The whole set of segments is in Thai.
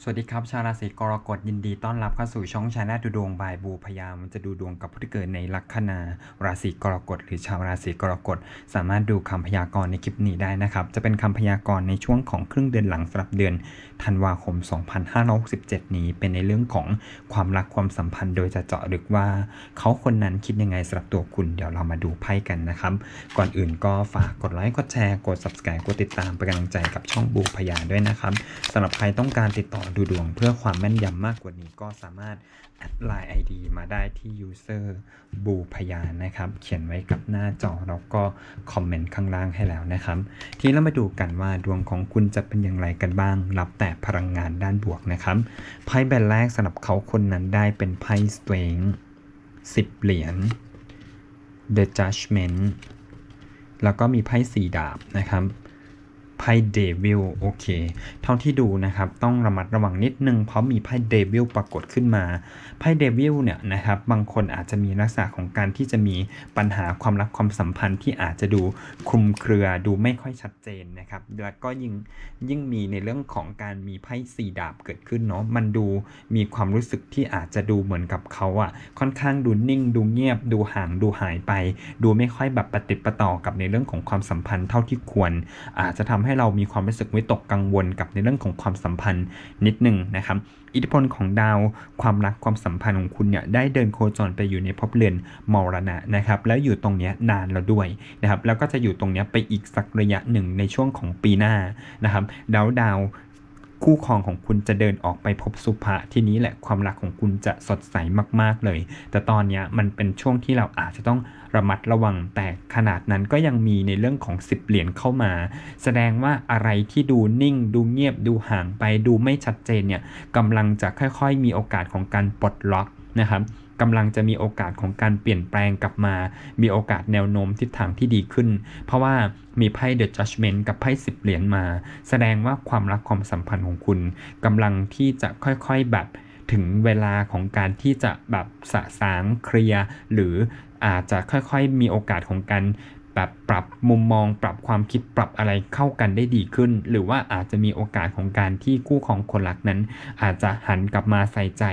สวัสดีครับ ชาวราศีกรกฎยินดีต้อนรับเข้าสู่ช่องชาแนลดูดวงบายบูพยามันจะดูดวงกับผู้ที่เกิดในลัคนาราศีกรกฎหรือชาวราศีกรกฎสามารถดูคำพยากรณ์ในคลิปนี้ได้นะครับ จะเป็นคำพยากรณ์ในช่วงของครึ่งเดือนหลังสำหรับเดือนธันวาคม 2567 นี้ เป็นในเรื่องของความรักความสัมพันธ์โดยจะเจาะลึกว่า เขาคนนั้นคิดยังไงสำหรับตัวคุณเดี๋ยวเรามาดูไพ่กันนะครับ ก่อนอื่นก็ฝากกดไลค์กดแชร์กด subscribe กดติดตามเป็นกำลังใจกับช่องบูพยาด้วยนะครับสำหรับใครต้องการติดต่อดูดวงเพื่อความแม่นยำมากกว่านี้ก็สามารถแอดไลน์ ID มาได้ที่ user บูพยานนะครับ เขียนไว้กับหน้าจอแล้วก็คอมเมนต์ข้างล่างให้แล้วนะครับ ทีนี้เรามาดูกันว่าดวงของคุณจะเป็นอย่างไรกันบ้าง รับแต่พลังงานด้านบวกนะครับไพ่ใบแรกสำหรับเขาคนนั้นได้เป็นไพ่ Strength 10เหรียญ The Judgment แล้วก็มีไพ่สีดาบนะครับ ไพ่เดวิลโอเค เท่าที่ดูนะครับ ต้องระมัดระวังนิดนึง เพราะมีไพ่เดวิลปรากฏขึ้นมา ไพ่เดวิลเนี่ยนะครับ บางคนอาจจะมีลักษณะของการที่จะมีปัญหาความรักความสัมพันธ์ที่อาจจะดูคลุมเครือดูไม่ค่อยชัดเจนนะครับแล้วก็ยิ่งยิ่งมีในเรื่องของการมีไพ่สีดาบเกิดขึ้นเนาะมันดูมีความรู้สึกที่อาจจะดูเหมือนกับเขาอะค่อนข้างดูนิ่ง ดูเงียบ ดูห่างดูหายไป ดูไม่ค่อยแบบปฏิปต่อกับในเรื่องของความสัมพันธ์เท่าที่ควร อาจจะทำให้ให้เรามีความรู้สึกวิตกกังวลกับในเรื่องของความสัมพันธ์นิดหนึ่งนะครับ อิทธิพลของดาวความรักความสัมพันธ์ของคุณเนี่ยได้เดินโคจรไปอยู่ในภพเรือนมรณะนะครับ แล้วอยู่ตรงนี้นานแล้วด้วยนะครับ แล้วก็จะอยู่ตรงนี้ไปอีกสักระยะหนึ่งในช่วงของปีหน้านะครับดาวดาวคู่ครองของคุณจะเดินออกไปพบสุภะทีนี้แหละความรักของคุณจะสดใสมาก ๆ เลย แต่ตอนนี้มันเป็นช่วงที่เราอาจจะต้อง ระมัดระวัง แต่ขนาดนั้นก็ยังมีในเรื่องของ 10 เหรียญเข้ามา แสดงว่าอะไรที่ดูนิ่ง ดูเงียบดูห่างไปดูไม่ชัดเจนเนี่ยกำลังจะค่อยๆ มีโอกาสของการปลดล็อกนะครับกำลังจะมีโอกาสของการเปลี่ยนแปลงกลับมา มีโอกาสแนวโน้มทิศทางที่ดีขึ้น เพราะว่ามีไพ่ The Judgment กับไพ่สิบเหรียญมา แสดงว่าความรักความสัมพันธ์ของคุณกำลังที่จะค่อยๆแบบถึงเวลาของการที่จะแบบสะสางเคลียร์หรือ อาจจะค่อยๆมีโอกาสของการ แบบปรับมุมมอง ปรับความคิดปรับอะไรเข้ากันได้ดีขึ้น หรือว่าอาจจะมีโอกาสของการที่คู่ของคนรักนั้น อาจจะหันกลับมาใส่ใจ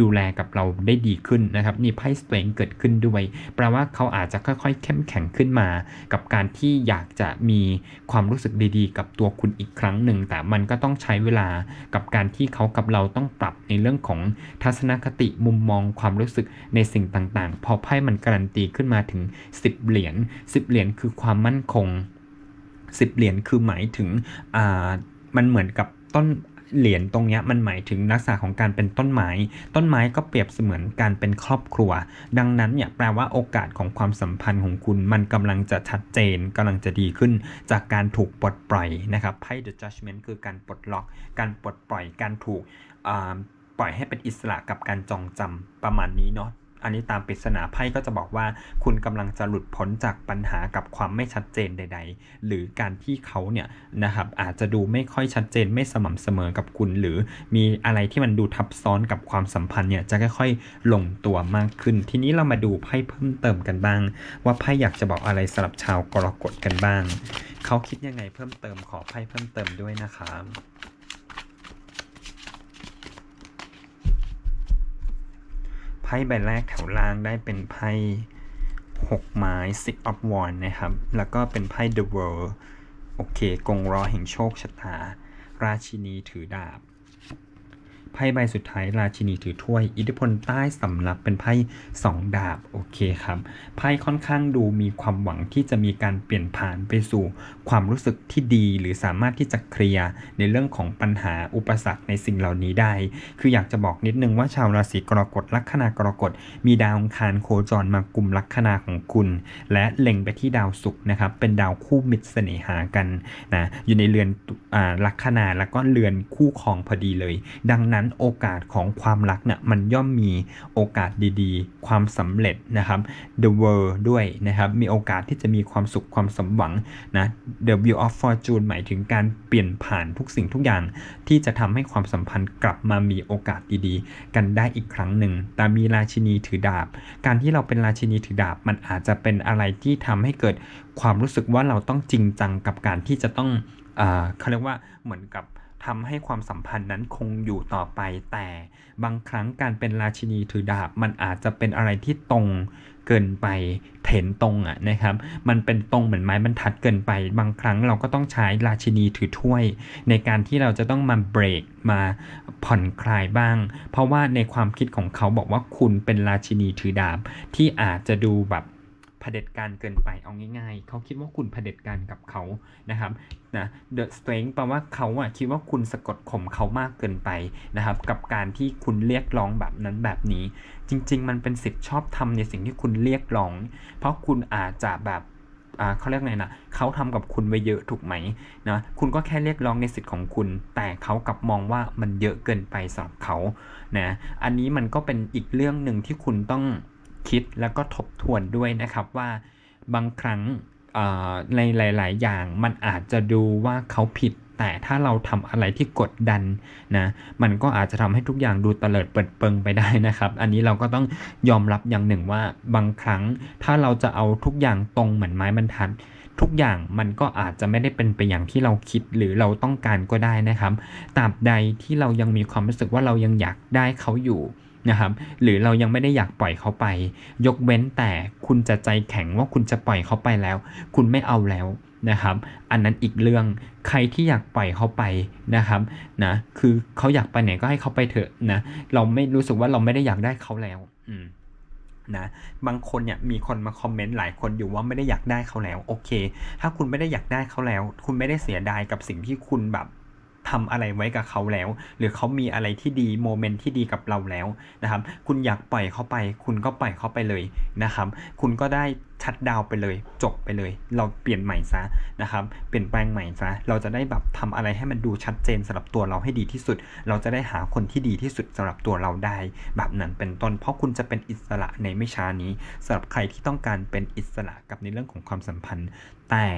ดูแลกับเราได้ดีขึ้นนะครับนี่ไพ่สเตงเกิดขึ้นด้วยแปลว่าเขาอาจจะค่อยๆ เข้มแข็งขึ้นมา กับการที่อยากจะมีความรู้สึกดีๆ กับตัวคุณอีกครั้งหนึ่ง แต่มันก็ต้องใช้เวลากับการที่เขากับเราต้องปรับในเรื่องของทัศนคติมุมมองความรู้สึกในสิ่งต่างๆ พอไพ่มันการันตีขึ้นมาถึง 10 เหรียญ10เหรียญคือความมั่นคง10เหรียญคือหมายถึงอ่ามันเหมือนกับต้นเหรียญตรงนี้มันหมายถึงลักษณะของการเป็นต้นไม้ ต้นไม้ก็เปรียบเสมือนการเป็นครอบครัว ดังนั้นเนี่ยแปลว่าโอกาสของความสัมพันธ์ของคุณ มันกำลังจะชัดเจนกำลังจะดีขึ้น จากการถูกปลดปล่อยนะครับไพ่ The Judgment คือการปลดล็อก การปลดปล่อยการถูกปล่อยให้เป็นอิสระกับการจองจำประมาณนี้เนาะ อันนี้ตามปริศนาไพ่ก็จะบอกว่า คุณกำลังจะหลุดพ้นจากปัญหากับความไม่ชัดเจนใด ๆ หรือการที่เขาเนี่ยนะครับอาจจะดูไม่ค่อยชัดเจนไม่สม่ำเสมอกับคุณ หรือมีอะไรที่มันดูทับซ้อนกับความสัมพันธ์เนี่ยจะค่อยๆลงตัวมากขึ้น ทีนี้เรามาดูไพ่เพิ่มเติมกันบ้าง ว่าไพ่อยากจะบอกอะไรสำหรับชาวกรกฎกันบ้าง เขาคิดยังไงเพิ่มเติมขอไพ่เพิ่มเติมด้วยนะครับไพ่ใบแรกแถวล่างได้เป็นไพ่หกไม้ six of wands นะครับ แล้วก็เป็นไพ่ the world โอเค กงรอแห่งโชคชะตา ราชินีถือดาบ ไพ่ใบสุดท้ายราชินีถือถ้วย อิทธิพลใต้สำรับเป็นไพ่สองดาบโอเคครับไพ่ค่อนข้างดูมีความหวังที่จะมีการเปลี่ยนผ่านไปสู่ความรู้สึกที่ดี หรือสามารถที่จะเคลียร์ในเรื่องของปัญหาอุปสรรคในสิ่งเหล่านี้ได้ คืออยากจะบอกนิดนึงว่าชาวราศีกรกฎลัคนากรกฎ มีดาวองคารโคจรมากลุ่มลัคนาของคุณ และเล็งไปที่ดาวศุกร์นะครับเป็นดาวคู่มิตรเสน่หากันนะอยู่ในเรือนลัคนาแล้วก็เรือนคู่ครองพอดีเลย ดังนั้นนั้นโอกาสของความรักเนี่ยมันย่อมมีโอกาสดีๆ ความสำเร็จนะครับ The World ด้วยนะครับ มีโอกาสที่จะมีความสุขความสมหวังนะ The Wheel of Fortune หมายถึงการเปลี่ยนผ่านทุกสิ่งทุกอย่าง ที่จะทำให้ความสัมพันธ์กลับมามีโอกาสดีๆ กันได้อีกครั้งหนึ่ง แต่มีราชินีถือดาบ การที่เราเป็นราชินีถือดาบมันอาจจะเป็นอะไรที่ทำให้เกิดความรู้สึกว่าเราต้องจริงจังกับการที่จะต้องเขาเรียกว่าเหมือนกับ ทำให้ความสัมพันธ์นั้นคงอยู่ต่อไป แต่บางครั้งการเป็นราชินีถือดาบมันอาจจะเป็นอะไรที่ตรงเกินไปเถนตรงอะนะครับ มันเป็นตรงเหมือนไม้บรรทัดเกินไป บางครั้งเราก็ต้องใช้ราชินีถือถ้วย ในการที่เราจะต้องมาเบรกมาผ่อนคลายบ้าง เพราะว่าในความคิดของเขาบอกว่าคุณเป็นราชินีถือดาบที่อาจจะดูแบบ เผด็จการเกินไปเอาง่ายๆ เขาคิดว่าคุณเผด็จการกับเขานะครับนะ the strength แปลว่าเขาอะคิดว่าคุณสะกดข่มเขามากเกินไปนะครับ กับการที่คุณเรียกร้องแบบนั้นแบบนี้ จริง ๆ มันเป็นสิทธิ์ชอบทำในสิ่งที่คุณเรียกร้อง เพราะคุณอาจจะแบบอ่าเขาเรียกไงนะเขาทำกับคุณไว้เยอะถูกไหมนะคุณก็แค่เรียกร้องในสิทธิ์ของคุณ แต่เขากลับมองว่ามันเยอะเกินไปสำหรับเขานะอันนี้มันก็เป็นอีกเรื่องหนึ่งที่คุณต้อง คิดแล้วก็ทบทวนด้วยนะครับว่าบางครั้งในหลาย ๆ อย่างมันอาจจะดูว่าเขาผิด แต่ถ้าเราทำอะไรที่กดดันนะมันก็อาจจะทำให้ทุกอย่างดูเตลิดเปิดเปิงไปได้นะครับ อันนี้เราก็ต้องยอมรับอย่างหนึ่งว่าบางครั้งถ้าเราจะเอาทุกอย่างตรงเหมือนไม้บรรทัดทุกอย่างมันก็อาจจะไม่ได้เป็นไปอย่างที่เราคิดหรือเราต้องการก็ได้นะครับตราบใดที่เรายังมีความรู้สึกว่าเรายังอยากได้เขาอยู่ นะครับ หรือเรายังไม่ได้อยากปล่อยเขาไป ยกเว้นแต่คุณจะใจแข็งว่าคุณจะปล่อยเขาไปแล้ว คุณไม่เอาแล้วนะครับ อันนั้นอีกเรื่องใครที่อยากปล่อยเขาไปนะครับนะคือเขาอยากไปไหนก็ให้เขาไปเถอะนะเราไม่รู้สึกว่าเราไม่ได้อยากได้เขาแล้ว อืมนะบางคนเนี่ยมีคนมาคอมเมนต์หลายคนอยู่ว่าไม่ได้อยากได้เขาแล้ว โอเค ถ้าคุณไม่ได้อยากได้เขาแล้ว คุณไม่ได้เสียดายกับสิ่งที่คุณแบบ ทำอะไรไว้กับเขาแล้ว หรือเขามีอะไรที่ดีโมเมนต์ที่ดีกับเราแล้วนะครับ คุณอยากปล่อยเขาไป คุณก็ปล่อยเขาไปเลยนะครับ คุณก็ได้ ชัดดาวไปเลย จบไปเลย เราเปลี่ยนใหม่ซะนะครับเปลี่ยนแปลงใหม่ซะเราจะได้แบบทำอะไรให้มันดูชัดเจนสำหรับตัวเราให้ดีที่สุด เราจะได้หาคนที่ดีที่สุดสำหรับตัวเราได้ แบบนั้นเป็นต้น เพราะคุณจะเป็นอิสระในไม่ช้านี้สำหรับใครที่ต้องการเป็นอิสระกับในเรื่องของความสัมพันธ์ แต่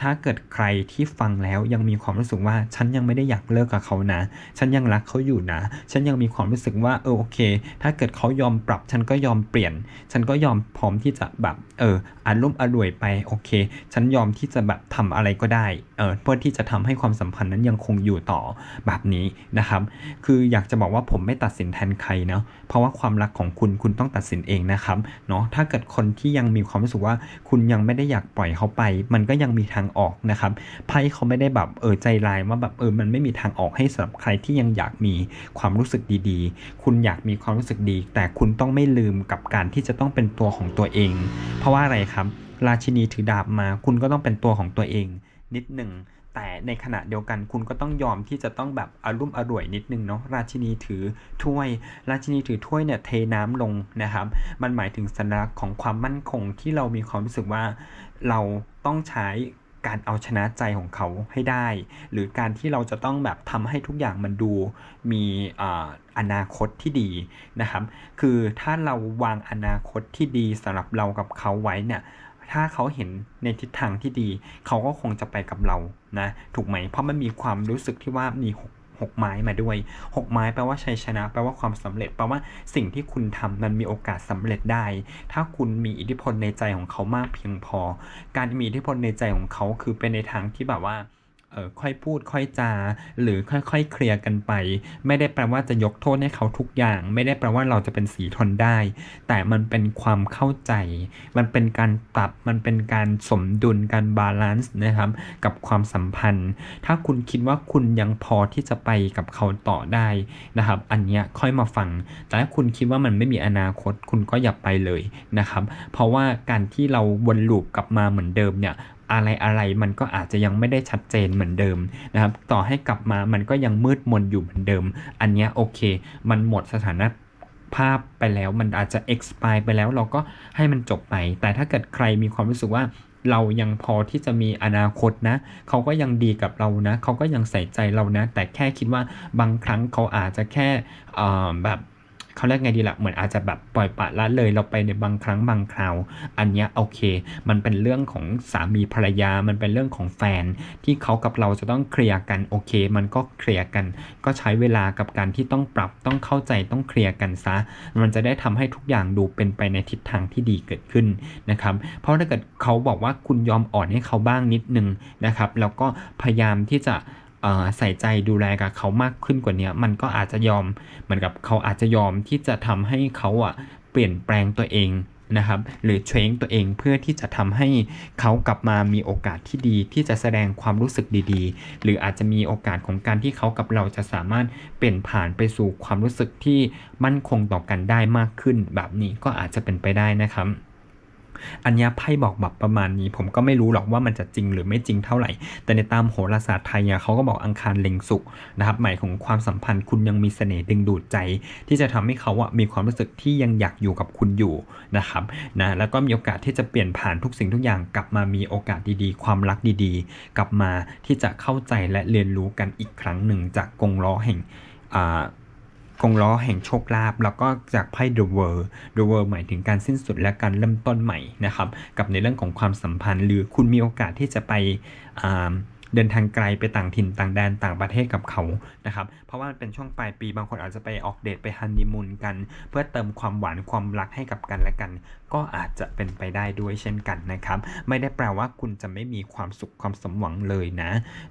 ถ้าเกิดใครที่ฟังแล้วยังมีความรู้สึกว่าฉันยังไม่ได้อยากเลิกกับเขานะ ฉันยังรักเขาอยู่นะ ฉันยังมีความรู้สึกว่าเออโอเค ถ้าเกิดเขายอมปรับฉันก็ยอมเปลี่ยน ฉันก็ยอมพร้อมที่จะแบบเอออารมณ์อร่วยไปโอเค ฉันยอมที่จะแบบทำอะไรก็ได้เออเพื่อที่จะทำให้ความสัมพันธ์นั้นยังคงอยู่ต่อแบบนี้นะครับ คืออยากจะบอกว่าผมไม่ตัดสินแทนใครเนาะเพราะว่าความรักของคุณคุณต้องตัดสินเองนะครับเนาะถ้าเกิดคนที่ยังมีความรู้สึกว่าคุณยังไม่ได้อยากปล่อยเขาไป มันก็ยังมีทางออกนะครับไพ่เขาไม่ได้แบบเออใจลายว่าแบบเออมันไม่มีทางออกให้สำหรับใครที่ยังอยากมีความรู้สึกดีๆ คุณอยากมีความรู้สึกดี แต่คุณต้องไม่ลืมกับการที่จะต้องเป็นตัวของตัวเอง เพราะว่าอะไรครับ ราชินีถือดาบมา คุณก็ต้องเป็นตัวของตัวเอง นิดหนึ่งแต่ในขณะเดียวกันคุณก็ต้องยอมที่จะต้องแบบอารมณ์อร่วยนิดนึงเนาะราชินีถือถ้วย ราชินีถือถ้วยเนี่ยเทน้ำลงนะครับ มันหมายถึงสัญลักษณ์ของความมั่นคงที่เรามีความรู้สึกว่าเราต้องใช้ การเอาชนะใจของเขาให้ได้ หรือการที่เราจะต้องแบบทำให้ทุกอย่างมันดูมีออนาคตที่ดีนะครับ คือถ้าเราวางอนาคตที่ดีสำหรับเรากับเขาไว้เนี่ยถ้าเขาเห็นในทิศทางที่ดี เขาก็คงจะไปกับเรานะ ถูกไหม เพราะมันมีความรู้สึกที่ว่ามี หกไม้มาด้วยหกไม้แปลว่าชัยชนะแปลว่าความสำเร็จแปลว่าสิ่งที่คุณทำมันมีโอกาสสำเร็จได้ ถ้าคุณมีอิทธิพลในใจของเขามากเพียงพอ การมีอิทธิพลในใจของเขาคือเป็นในทางที่แบบว่า เออค่อยพูดค่อยจา หรือค่อยๆเคลียร์กันไป ไม่ได้แปลว่าจะยกโทษให้เขาทุกอย่าง ไม่ได้แปลว่าเราจะเป็นสีทนได้ แต่มันเป็นความเข้าใจ มันเป็นการปรับมันเป็นการสมดุลการบาลานซ์นะครับกับความสัมพันธ์ ถ้าคุณคิดว่าคุณยังพอที่จะไปกับเขาต่อได้นะครับ อันเนี้ยค่อยมาฟัง แต่ถ้าคุณคิดว่ามันไม่มีอนาคต คุณก็อย่าไปเลยนะครับ เพราะว่าการที่เราวนลูปกลับมาเหมือนเดิมเนี่ย อะไรอะไรมันก็อาจจะยังไม่ได้ชัดเจนเหมือนเดิมนะครับ ต่อให้กลับมามันก็ยังมืดมนอยู่เหมือนเดิม อันนี้โอเค มันหมดสถานะภาพไปแล้วมันอาจจะ expire ไปแล้วเราก็ให้มันจบไป แต่ถ้าเกิดใครมีความรู้สึกว่าเรายังพอที่จะมีอนาคตนะ เขาก็ยังดีกับเรานะ เขาก็ยังใส่ใจเรานะ แต่แค่คิดว่าบางครั้งเขาอาจจะแค่แบบ เขาเรียกไงดีละ่ะเหมือนอาจจะแบบปล่อยปละละเลยเราไปในบางครั้งบางคราว อันเนี้ยโอเค มันเป็นเรื่องของสามีภรรยา มันเป็นเรื่องของแฟน ที่เขากับเราจะต้องเคลียร์กันโอเค มันก็เคลียร์กัน ก็ใช้เวลากับการที่ต้องปรับต้องเข้าใจต้องเคลียร์กันซะ มันจะได้ทำให้ทุกอย่างดูเป็นไปในทิศทางที่ดีเกิดขึ้นนะครับ เพราะถ้าเกิดเขาบอกว่าคุณยอมอ่อนให้เขาบ้างนิดนึงนะครับ แล้วก็พยายามที่จะ ใส่ใจดูแลกับเขามากขึ้นกว่านี้มันก็อาจจะยอมเหมือนกับเขาอาจจะยอมที่จะทำให้เขาอะเปลี่ยนแปลงตัวเองนะครับหรือเทรนตัวเองเพื่อที่จะทำให้เขากลับมามีโอกาสที่ดีที่จะแสดงความรู้สึกดีๆ หรืออาจจะมีโอกาสของการที่เขากับเราจะสามารถเปลี่ยนผ่านไปสู่ความรู้สึกที่มั่นคงต่อกันได้มากขึ้น แบบนี้ก็อาจจะเป็นไปได้นะครับ อันนี้ไพ่บอกแบบประมาณนี้ ผมก็ไม่รู้หรอกว่ามันจะจริงหรือไม่จริงเท่าไหร่ แต่ในตามโหราศาสตร์ไทยเนี่ยเขาก็บอกอังคารเล็งสุขนะครับหมายของความสัมพันธ์คุณยังมีเสน่ห์ดึงดูดใจ ที่จะทำให้เขาอะมีความรู้สึกที่ยังอยากอยู่กับคุณอยู่นะครับนะแล้วก็มีโอกาสที่จะเปลี่ยนผ่านทุกสิ่งทุกอย่างกลับมามีโอกาสดีๆ ความรักดีๆ กลับมาที่จะเข้าใจและเรียนรู้กันอีกครั้งหนึ่งจากกงล้อแห่งอ่า กงล้อแห่งโชคลาภแล้วก็จากไพ่ The World The World หมายถึงการสิ้นสุดและการเริ่มต้นใหม่นะครับ กับในเรื่องของความสัมพันธ์ หรือคุณมีโอกาสที่จะไปอ่า เดินทางไกลไปต่างถิ่นต่างแดนต่างประเทศกับเขานะครับเพราะว่ามันเป็นช่วงปลายปีบางคนอาจจะไปออกเดทไปฮันนีมูนกัน เพื่อเติมความหวานความรักให้กับกันและกัน ก็อาจจะเป็นไปได้ด้วยเช่นกันนะครับ ไม่ได้แปลว่าคุณจะไม่มีความสุขความสมหวังเลยนะ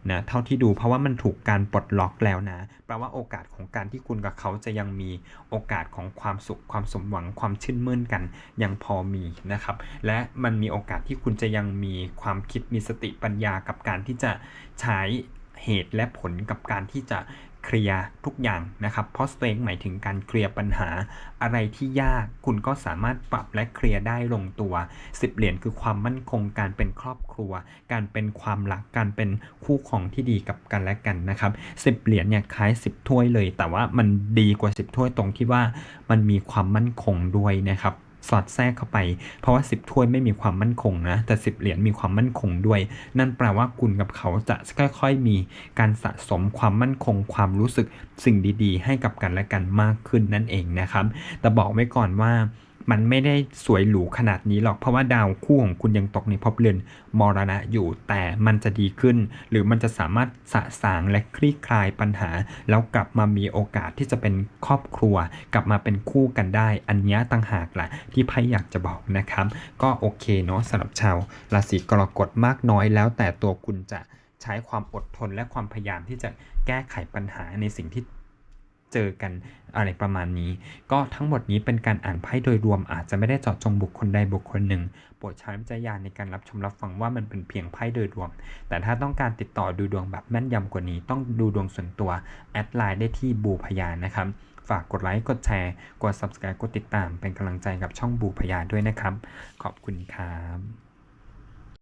นะเท่าที่ดูเพราะว่ามันถูกการปลดล็อกแล้วนะแปลว่าโอกาสของการที่คุณกับเขาจะยังมีโอกาสของความสุขความสมหวังความชื่นมื่นกันยังพอมีนะครับ และมันมีโอกาสที่คุณจะยังมีความคิดมีสติปัญญากับการที่จะใช้เหตุและผลกับการที่จะเคลียร์ทุกอย่างนะครับ เพราะสเตงหมายถึงการเคลียร์ปัญหาอะไรที่ยาก คุณก็สามารถปรับและเคลียร์ได้ลงตัว 10 เหรียญคือความมั่นคง การเป็นครอบครัว การเป็นความรัก การเป็นคู่ครองที่ดีกับกันและกันนะครับ 10 เหรียญเนี่ยคล้าย 10 ถ้วยเลย แต่ว่ามันดีกว่า 10 ถ้วยตรงที่ว่ามันมีความมั่นคงด้วยนะครับ สอดแทรกเข้าไป เพราะว่า 10 ถ้วยไม่มีความมั่นคงนะ แต่ 10 เหรียญมีความมั่นคงด้วย นั่นแปลว่าคุณกับเขาจะค่อยๆมีการสะสมความมั่นคง ความรู้สึกสิ่งดีๆ ให้กับกันและกันมากขึ้นนั่นเองนะครับ แต่บอกไว้ก่อนว่า มันไม่ได้สวยหรูขนาดนี้หรอกเพราะว่าดาวคู่ของคุณยังตกในภพเรือนมรณะอยู่แต่มันจะดีขึ้น หรือมันจะสามารถสะสางและคลี่คลายปัญหา แล้วกลับมามีโอกาสที่จะเป็นครอบครัว กลับมาเป็นคู่กันได้ อันนี้ต่างหากแหละที่ไพ่อยากจะบอกนะครับ ก็โอเคเนาะสำหรับชาวราศีกรกฎมากน้อยแล้วแต่ตัวคุณจะใช้ความอดทนและความพยายามที่จะแก้ไขปัญหาในสิ่งที่ เจอกันอะไรประมาณนี้ ก็ทั้งหมดนี้เป็นการอ่านไพ่โดยรวมอาจจะไม่ได้เจาะจงบุคคลใดบุคคลหนึ่งโปรดใช้วิจารณญาณในการรับชมรับฟังว่ามันเป็นเพียงไพ่โดยรวม แต่ถ้าต้องการติดต่อดูดวงแบบแม่นยำกว่านี้ ต้องดูดวงส่วนตัวแอดไลน์ได้ที่บูพยานะครับฝากกดไลค์กดแชร์กด subscribe กดติดตามเป็นกำลังใจกับช่องบูพยาด้วยนะครับ ขอบคุณครับ